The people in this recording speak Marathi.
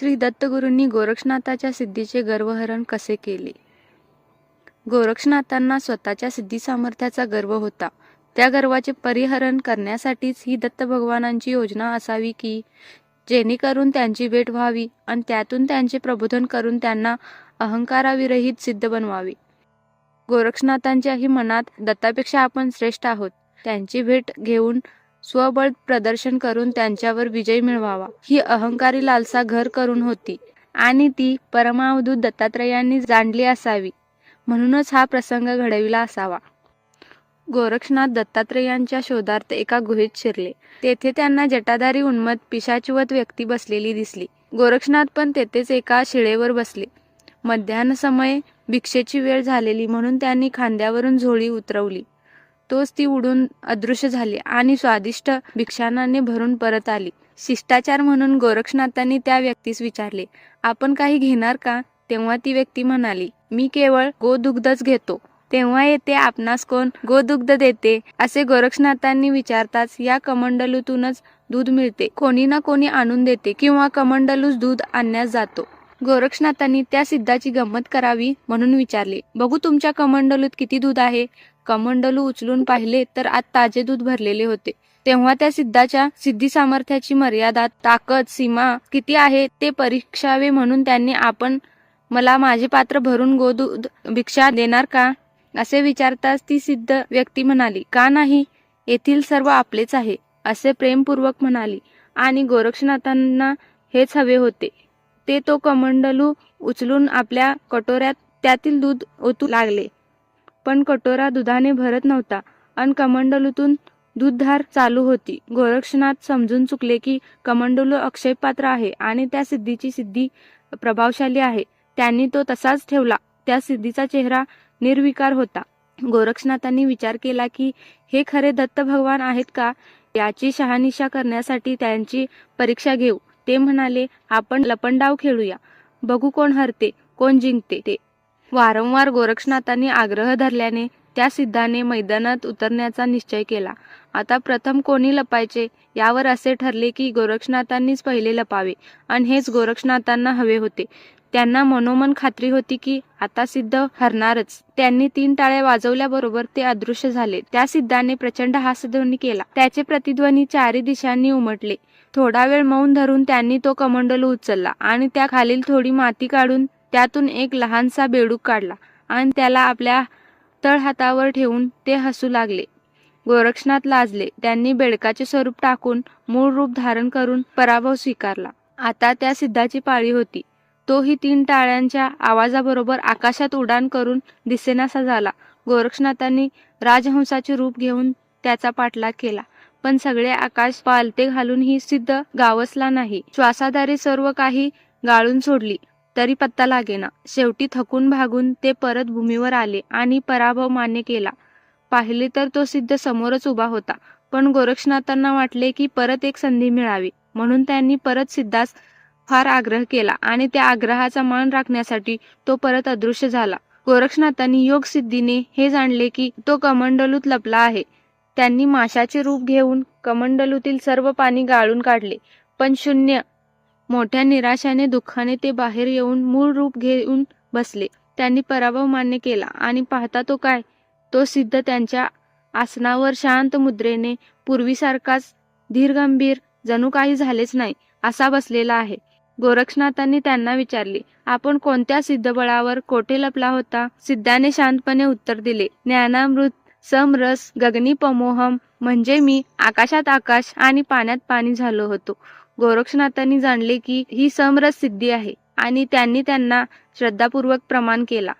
श्री दत्तगुरूंनी गोरक्षनाथाच्या सिद्धीचे गर्वहरण कसे केले? गोरक्षनाथांना स्वतःच्या सिद्धी सामर्थ्याचा गर्व होता. त्या गर्वाचे परिहरण करण्यासाठीच ही दत्त भगवानांची योजना असावी की जेणेकरून त्यांची भेट व्हावी आणि त्यातून त्यांचे प्रबोधन करून त्यांना अहंकाराविरहित सिद्ध बनवावे. गोरक्षनाथांच्याही मनात दत्तापेक्षा आपण श्रेष्ठ आहोत. त्यांची भेट घेऊन स्वबळ प्रदर्शन करून त्यांच्यावर विजय मिळवावा. ही अहंकारी लालसा घर करून होती. आणि ती परमावधूत दत्तात्रयांनी जाणली असावी. म्हणूनच हा प्रसंग घडविला असावा. गोरक्षनाथ दत्तात्रेयांच्या शोधार्थ एका गुहेत शिरले. तेथे त्यांना जटाधारी उन्मत पिशाचवत व्यक्ती बसलेली दिसली. गोरक्षनाथ पण तेथेच एका शिळेवर बसले. मध्यान्ह समय भिक्षेची वेळ झालेली म्हणून त्यांनी खांद्यावरून झोळी उतरवली. तोच ती उडून अदृश्य झाली आणि स्वादिष्ट भिक्षानाने भरून परत आली. शिष्टाचार म्हणून गोरक्षनाथांनी त्या व्यक्तीस विचारले आपण काही घेणार का? तेव्हा ती व्यक्ती म्हणाली मी केवळ गोदुग्धच घेतो. तेव्हा येते आपणास कोण गोदुग्ध देते? असे गोरक्षनाथांनी विचारताच या कमंडलूतूनच दूध मिळते. कोणी ना कोणी आणून देते किंवा कमंडलूच दूध आणण्यास जातो. गोरक्षनाथांनी त्या सिद्धाची गंमत करावी म्हणून विचारले. बघू तुमच्या कमंडलूत किती दूध आहे? कमंडलू उचलून पाहिले तर आत ताजे दूध भरलेले होते. तेव्हा त्या सिद्धाच्या सिद्धी सामर्थ्याची मर्यादा ताकद सीमा किती आहे ते परीक्षावे म्हणून त्यांनी आपण मला माझे पात्र भरून गोदूध भिक्षा देणार का? असे विचारताच ती सिद्ध व्यक्ती म्हणाली का नाही? येथील सर्व आपलेच आहे असे प्रेमपूर्वक म्हणाली. आणि गोरक्षनाथांना हेच हवे होते. ते तो कमंडलू उचलून आपल्या कटोऱ्यात त्यातील दूध ओतू लागले. पण कटोरा दुधाने भरत नव्हता अन कमंडलूतून दूधधार चालू होती. गोरक्षनाथ समजून चुकले की कमंडलू अक्षय पात्र आहे आणि त्या सिद्धीची सिद्धी प्रभावशाली आहे. त्यांनी तो तसाच ठेवला. त्या सिद्धीचा चेहरा निर्विकार होता. गोरक्षनाथांनी विचार केला की हे खरे दत्त भगवान आहेत का? याची शहानिशा करण्यासाठी त्यांची परीक्षा घेऊ. ते म्हणाले आपण लपंडाव खेळूया. बघू कोण हरते कोण जिंकते. ते वारंवार गोरक्षनाथांनी आग्रह धरल्याने त्या सिद्धाने मैदानात उतरण्याचा निश्चय केला. आता प्रथम कोणी लपायचे? यावर असे ठरले की गोरक्षनाथांनीच पहिले लपावे. आणि हेच गोरक्षनाथांना हवे होते. त्यांना मनोमन खात्री होती की आता सिद्ध हरणारच. त्यांनी तीन टाळ्या वाजवल्याबरोबर ते अदृश्य झाले. त्या सिद्धाने प्रचंड हास्यध्वनी केला. त्याचे प्रतिध्वनी चारी दिशांनी उमटले. थोडा वेळ मौन धरून त्यांनी तो कमंडल उचलला आणि त्या खालील थोडी माती काढून त्यातून एक लहानसा बेडूक काढला. आणि त्याला आपल्या तळहातावर ठेवून ते हसू लागले. गोरक्षनाथ लाजले. त्यांनी बेडकाचे स्वरूप टाकून मूळ रूप धारण करून पराभव स्वीकारला. आता त्या सिद्धाची पाळी होती. तोही तीन टाळ्यांच्या आवाजाबरोबर आकाशात उडान करून दिसेनासा झाला. गोरक्षनाथांनी राजहंसाचे रूप घेऊन त्याचा पाठलाग केला. पण सगळे आकाश पालते घालून ही सिद्ध गावसला नाही. श्वासाधारे सर्व काही गाळून सोडली. तरी पत्ता लागेना. शेवटी थकून भागून ते परत भूमीवर आले आणि पराभव मान्य केला. पाहिले तर तो सिद्ध समोरच उभा होता पण गोरक्षनाथांना वाटले की परत एक संधी मिळावी म्हणून त्यांनी परत सिद्धास फार आग्रह केला आणि त्या आग्रहाचा मान राखण्यासाठी तो परत अदृश्य झाला. गोरक्षनाथांनी योग सिद्धीने हे जाणले की तो कमंडलूत लपला आहे. त्यांनी माशाचे रूप घेऊन कमंडलूतील सर्व पाणी गाळून काढले पण शून्य मोठ्या निराशाने दुःखाने ते बाहेर येऊन मूळ रूप घेऊन बसले. त्यांनी पराभव मान्य केला. आणि पाहता तो काय? तो सिद्ध त्यांच्या आसनावर शांत मुद्रेने पूर्वीसारखाच धीरगंभीर जणू काही झालेच नाही असा बसलेला आहे. गोरक्षनाथांनी त्यांना विचारले आपण कोणत्या सिद्धबळावर कोठे लपला होता? सिद्धाने शांतपणे उत्तर दिले ज्ञानामृत समरस गगनी पमोहम म्हणजे मी आकाशात आकाश आणि पाण्यात पाणी झालो होतो. गोरक्षनाथांनी जाणले की ही समरस सिद्धी आहे आणि त्यांनी त्यांना श्रद्धापूर्वक प्रमाण केला.